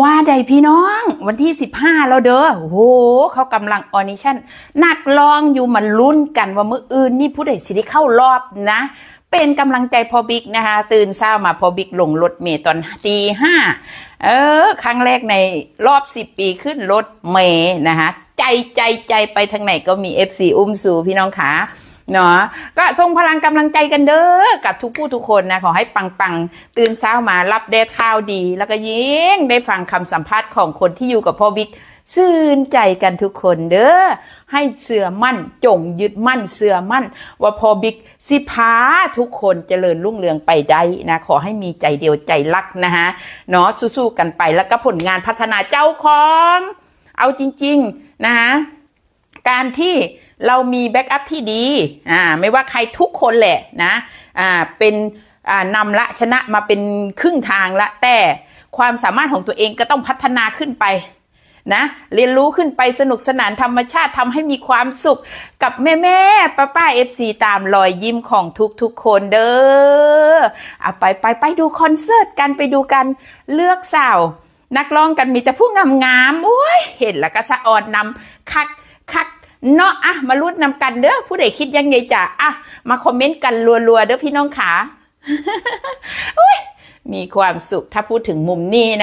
ว่าใดพี่น้องวันที่15แล้วเด้อโอ้โหเขากำลังออนิชั่นนักร้องอยู่มาลุ้นกันว่ามืออื่นนี่ผู้ใดสิได้เข้ารอบนะ เป็นกำลังใจพอบิ๊กนะคะ ตื่นเช้ามาพอบิ๊กลงรถเมล์ตอนตีห้าเออ ครั้งแรกในรอบ10ปีขึ้นรถเมล์นะคะ ใจใจใจไปทางไหนก็มี FC อุ้มสู่พี่น้องขา เนาะก็ส่งพลังกำลังใจกันเด้อกับทุกผู้ทุกคนนะขอให้ปังปังๆตื่นเช้ามารับเดทข่าวดี แล้วก็ยิ่งได้ฟังคำสัมภาษณ์ของคนที่อยู่กับพ่อบิ๊กซื่นใจกันทุกคนเด้อให้เสื่อมั่นจงยึดมั่นเสื่อมั่น ว่าพอบิ๊กสิพาทุกคนเจริญรุ่งเรืองไปได้นะขอให้มีใจเดียวใจรักนะฮะเนาะสู้ๆกันไปแล้วก็ผลงานพัฒนาเจ้าของ เอาจริง ๆ นะฮะการที่ เรามีแบ็กอัพที่ดีอ่าไม่ว่าใครทุกคนแหละนะอ่าเป็นอ่านำละชนะมาเป็นครึ่งทางละ แต่ความสามารถของตัวเองก็ต้องพัฒนาขึ้นไปนะเรียนรู้ขึ้นไปสนุกสนานธรรมชาติทำให้มีความสุขกับแม่แม่ป้าป้าเอฟซีตามรอยยิ้มของทุกทุกๆคนเด้อเอาไปไปไปดูคอนเสิร์ตกันไปดูกันเลือกสาว นักร้องกันมีแต่ผู้งามงามๆโอ้ยเห็นแล้วก็สะออนนำคักคัก เนาะอะมาลุ้นนำกันเด้อผู้ใดคิดยังไงจ้ะอะมาคอมเมนต์กันรัวๆเด้อพี่น้องขามีความสุขถ้าพูดถึงมุมนี้นะ